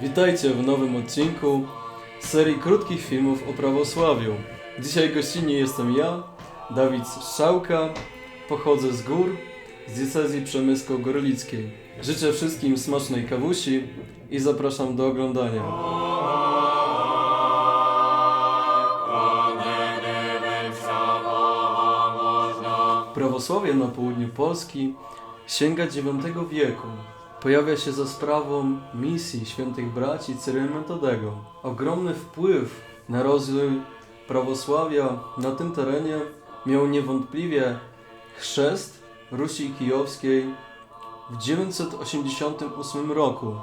Witajcie w nowym odcinku serii krótkich filmów o prawosławiu. Dzisiaj gościnnie jestem ja, Dawid Strzałka. Pochodzę z gór, z diecezji przemysko-gorlickiej. Życzę wszystkim smacznej kawusi i zapraszam do oglądania. Prawosławie na południu Polski sięga IX wieku. Pojawia się za sprawą misji świętych braci Cyryla Metodego. Ogromny wpływ na rozwój prawosławia na tym terenie miał niewątpliwie chrzest Rusi Kijowskiej w 988 roku.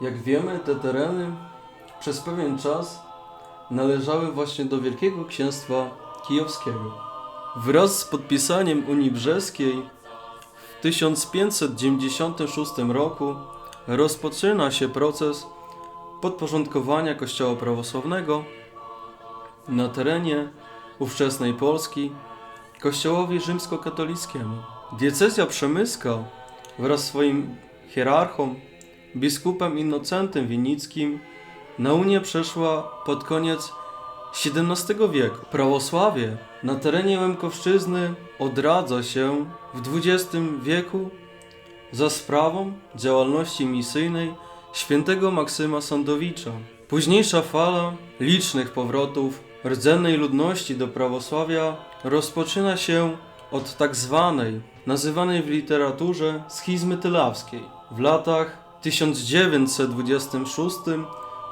Jak wiemy, te tereny przez pewien czas należały właśnie do Wielkiego Księstwa Kijowskiego. Wraz z podpisaniem Unii Brzeskiej w 1596 roku rozpoczyna się proces podporządkowania Kościoła prawosławnego na terenie ówczesnej Polski Kościołowi rzymskokatolickiemu. Diecezja przemyska wraz z swoim hierarchą, biskupem Innocentym Winickim na Unię przeszła pod koniec XVII wieku. Prawosławie na terenie Łemkowszczyzny odradza się w XX wieku za sprawą działalności misyjnej świętego Maksyma Sandowicza. Późniejsza fala licznych powrotów rdzennej ludności do prawosławia rozpoczyna się od tak zwanej, nazywanej w literaturze schizmy tylawskiej w latach 1926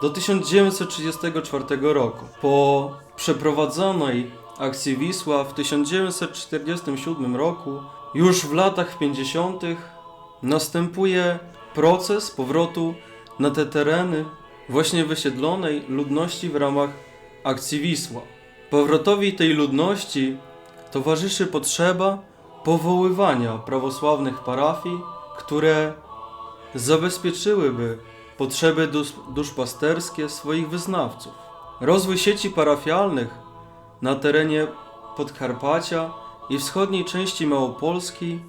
do 1934 roku. Po przeprowadzonej akcji Wisła w 1947 roku, już w latach 50. następuje proces powrotu na te tereny właśnie wysiedlonej ludności w ramach akcji Wisła. Powrotowi tej ludności towarzyszy potrzeba powoływania prawosławnych parafii, które zabezpieczyłyby potrzeby dusz, duszpasterskie swoich wyznawców. Rozwój sieci parafialnych na terenie Podkarpacia i wschodniej części Małopolski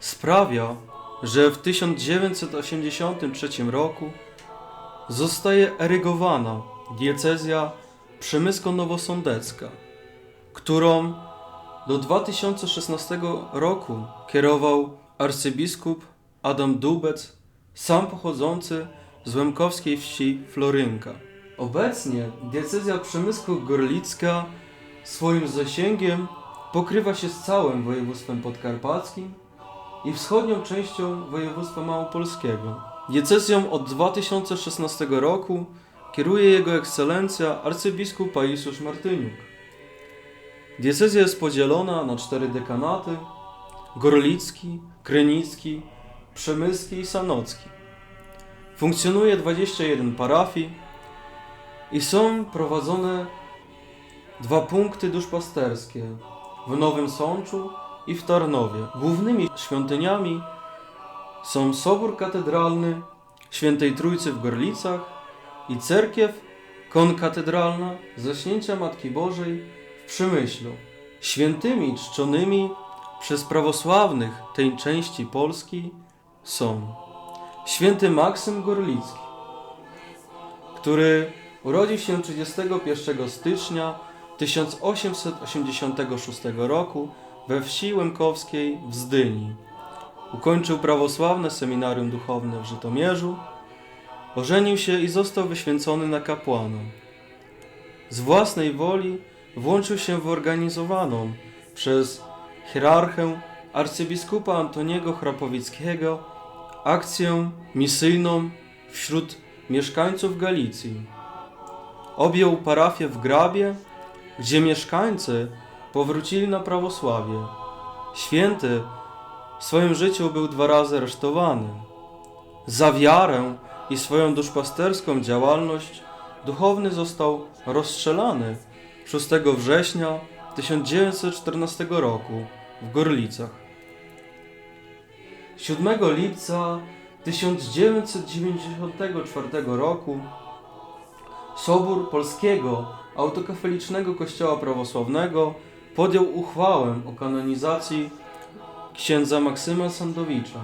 sprawia, że w 1983 roku zostaje erygowana diecezja przemysko-nowosądecka, którą do 2016 roku kierował arcybiskup Adam Dubec, sam pochodzący z łemkowskiej wsi Florynka. Obecnie diecezja przemysko-gorlicka swoim zasięgiem pokrywa się z całym województwem podkarpackim i wschodnią częścią województwa małopolskiego. Diecezją od 2016 roku kieruje jego ekscelencja arcybiskup Paisiusz Martyniuk. Diecezja jest podzielona na cztery dekanaty: Gorlicki, Krynicki, Przemyski i Sanocki. Funkcjonuje 21 parafii i są prowadzone dwa punkty duszpasterskie w Nowym Sączu i w Tarnowie. Głównymi świątyniami są Sobór Katedralny Świętej Trójcy w Gorlicach i cerkiew konkatedralna Zaśnięcia Matki Bożej w Przemyślu. Świętymi czczonymi przez prawosławnych tej części Polski są święty Maksym Gorlicki, który urodził się 31 stycznia 1886 roku we wsi Łemkowskiej w Zdyni. Ukończył prawosławne seminarium duchowne w Żytomierzu, ożenił się i został wyświęcony na kapłana. Z własnej woli włączył się w organizowaną przez hierarchę arcybiskupa Antoniego Chrapowickiego akcję misyjną wśród mieszkańców Galicji. Objął parafię w Grabie, gdzie mieszkańcy powrócili na prawosławie. Święty w swoim życiu był dwa razy aresztowany. Za wiarę i swoją duszpasterską działalność duchowny został rozstrzelany 6 września 1914 roku w Gorlicach. 7 lipca 1994 roku Sobór Polskiego Autokafelicznego Kościoła Prawosławnego podjął uchwałę o kanonizacji księdza Maksyma Sandowicza.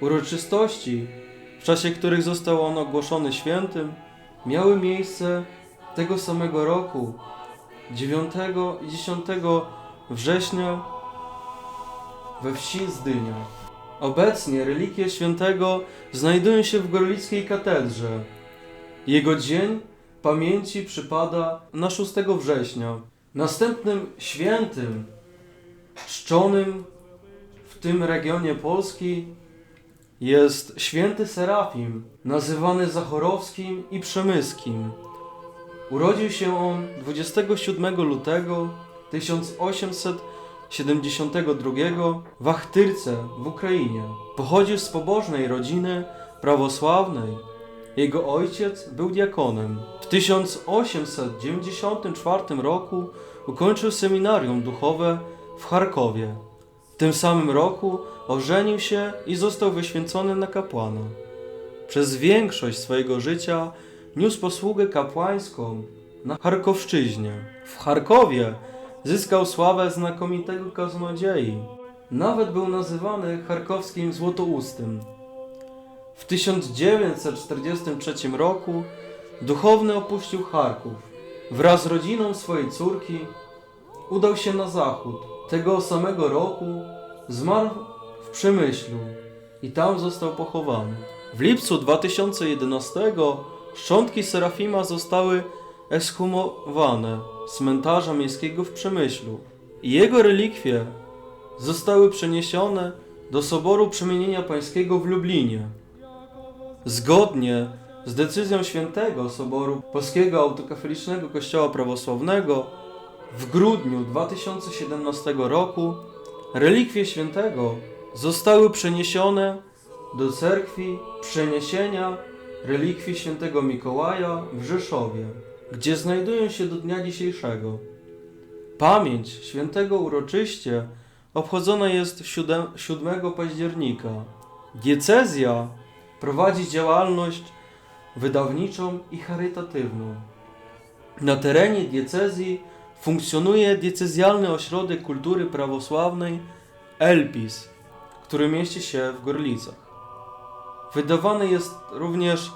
Uroczystości w czasie których został on ogłoszony świętym, miały miejsce tego samego roku, 9 i 10 września we wsi Zdynia. Obecnie relikie świętego znajdują się w gorlickiej katedrze. Jego dzień pamięci przypada na 6 września. Następnym świętym czczonym w tym regionie Polski jest święty Serafim, nazywany Zachorowskim i Przemyskim. Urodził się on 27 lutego 1800 72 wachtyrce w Ukrainie. Pochodził z pobożnej rodziny prawosławnej. Jego ojciec był diakonem. W 1894 roku ukończył seminarium duchowe w Charkowie. W tym samym roku ożenił się i został wyświęcony na kapłana. Przez większość swojego życia niósł posługę kapłańską na Charkowszczyźnie. W Charkowie zyskał sławę znakomitego kaznodziei. Nawet był nazywany charkowskim złotoustym. W 1943 roku duchowny opuścił Charków. Wraz z rodziną swojej córki udał się na zachód. Tego samego roku zmarł w Przemyślu i tam został pochowany. W lipcu 2011 szczątki Serafima zostały ekshumowane z cmentarza miejskiego w Przemyślu jego relikwie zostały przeniesione do Soboru Przemienienia Pańskiego w Lublinie. Zgodnie z decyzją Świętego Soboru Polskiego Autokafelicznego Kościoła Prawosławnego w grudniu 2017 roku relikwie świętego zostały przeniesione do cerkwi przeniesienia relikwii świętego Mikołaja w Rzeszowie, gdzie znajdują się do dnia dzisiejszego. Pamięć świętego uroczyście obchodzona jest 7 7 października. Diecezja prowadzi działalność wydawniczą i charytatywną. Na terenie diecezji funkcjonuje diecezjalny ośrodek kultury prawosławnej Elpis, który mieści się w Gorlicach. Wydawany jest również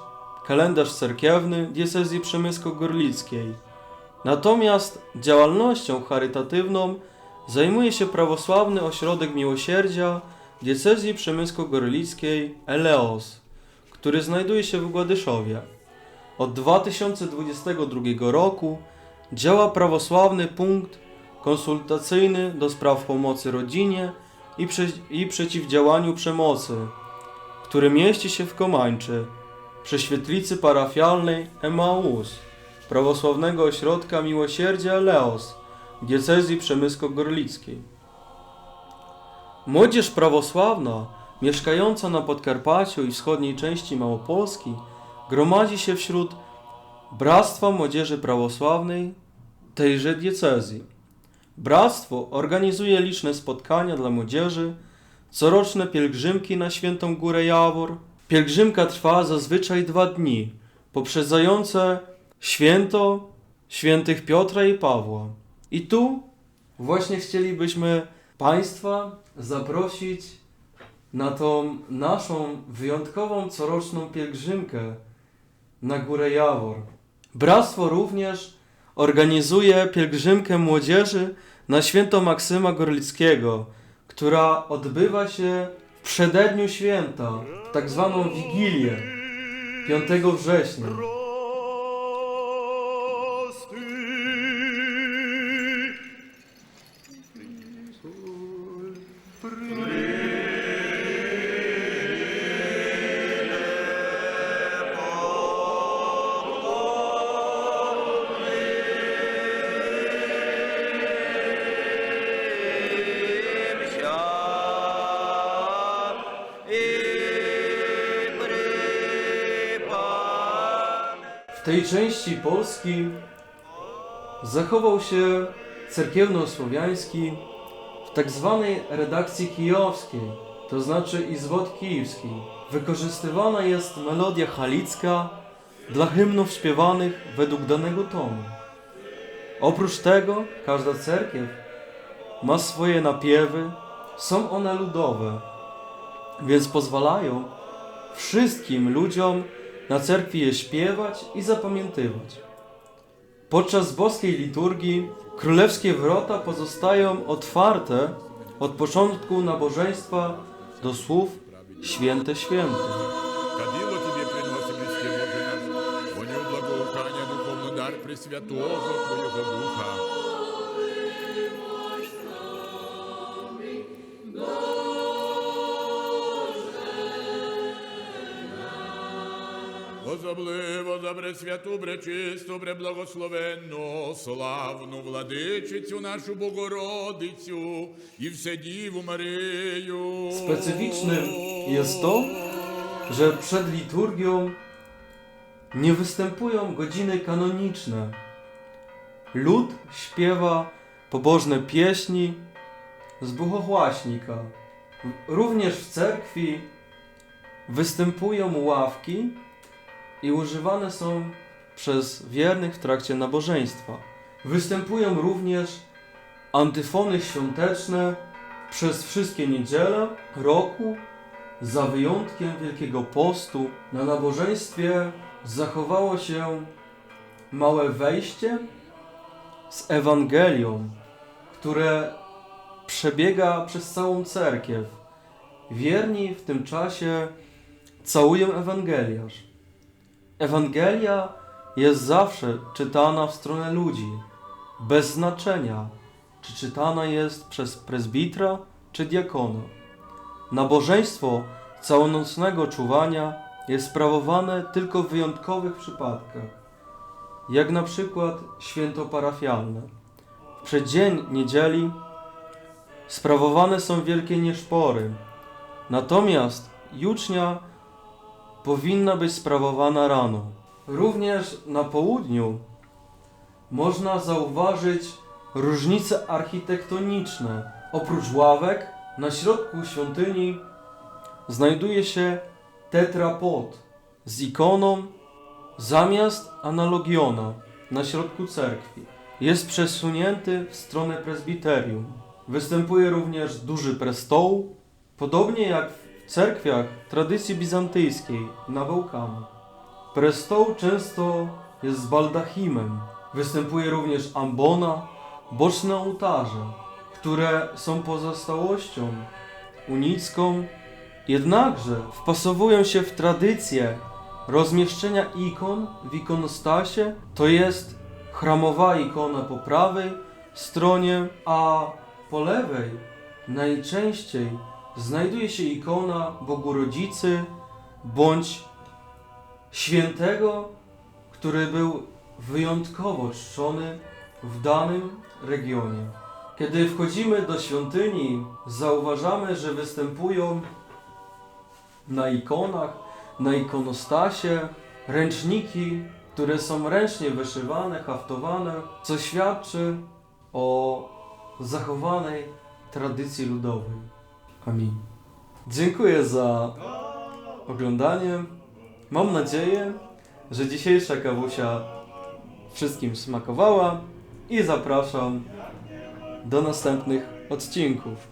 kalendarz cerkiewny diecezji przemysko-gorlickiej. Natomiast działalnością charytatywną zajmuje się prawosławny ośrodek miłosierdzia diecezji przemysko-gorlickiej Eleos, który znajduje się w Gładyszowie. Od 2022 roku działa prawosławny punkt konsultacyjny do spraw pomocy rodzinie i, prze- i przeciwdziałaniu przemocy, który mieści się w Komańczy, przy świetlicy parafialnej Emaus, prawosławnego ośrodka miłosierdzia Leos, diecezji przemysko-gorlickiej. Młodzież prawosławna, mieszkająca na Podkarpaciu i wschodniej części Małopolski, gromadzi się wśród Bractwa Młodzieży Prawosławnej tejże diecezji. Bractwo organizuje liczne spotkania dla młodzieży, coroczne pielgrzymki na Świętą Górę Jawor. Pielgrzymka trwa zazwyczaj dwa dni, poprzedzające święto świętych Piotra i Pawła. I tu właśnie chcielibyśmy Państwa zaprosić na tą naszą wyjątkową coroczną pielgrzymkę na Górę Jawor. Bractwo również organizuje pielgrzymkę młodzieży na święto Maksyma Gorlickiego, która odbywa się w przededniu święta, tak zwaną Wigilię 5 września. Tej części Polski zachował się cerkiewno-słowiański w tak zwanej redakcji kijowskiej, to znaczy izwod kijowski. Wykorzystywana jest melodia halicka dla hymnów śpiewanych według danego tomu. Oprócz tego każda cerkiew ma swoje napiewy, są one ludowe, więc pozwalają wszystkim ludziom na cerkwi je śpiewać i zapamiętywać. Podczas boskiej liturgii królewskie wrota pozostają otwarte od początku nabożeństwa do słów święte, święte. Кадило тебе приносим Особливо за пресвяту, пречисту, преблагословенну, славну владичицю нашу Богородицю і Вседіву Марію. Specyficznym jest to, że przed liturgią nie występują godziny kanoniczne. Lud śpiewa pobożne pieśni z buchochłaśnika. Również w cerkwi występują ławki i używane są przez wiernych w trakcie nabożeństwa. Występują również antyfony świąteczne przez wszystkie niedziele roku, za wyjątkiem Wielkiego Postu, na nabożeństwie zachowało się małe wejście z Ewangelią, które przebiega przez całą cerkiew. Wierni w tym czasie całują Ewangeliarz. Ewangelia jest zawsze czytana w stronę ludzi, bez znaczenia, czy czytana jest przez prezbitra czy diakona. Nabożeństwo całonocnego czuwania jest sprawowane tylko w wyjątkowych przypadkach, jak na przykład święto parafialne. W przeddzień niedzieli sprawowane są wielkie nieszpory, natomiast jucznia powinna być sprawowana rano. Również na południu można zauważyć różnice architektoniczne. Oprócz ławek, na środku świątyni znajduje się tetrapod z ikoną zamiast analogiona na środku cerkwi. Jest przesunięty w stronę prezbiterium. Występuje również duży prestoł, podobnie jak w cerkwiach tradycji bizantyjskiej na Bałkanach. Prestoł często jest z baldachimem. Występuje również ambona, boczne ołtarze, które są pozostałością unicką, jednakże wpasowują się w tradycję rozmieszczenia ikon w ikonostasie, to jest chramowa ikona po prawej stronie, a po lewej najczęściej znajduje się ikona Bogu Rodzicy bądź świętego, który był wyjątkowo czczony w danym regionie. Kiedy wchodzimy do świątyni, zauważamy, że występują na ikonach, na ikonostasie ręczniki, które są ręcznie wyszywane, haftowane, co świadczy o zachowanej tradycji ludowej. Amin. Dziękuję za oglądanie. Mam nadzieję, że dzisiejsza kawusia wszystkim smakowała i zapraszam do następnych odcinków.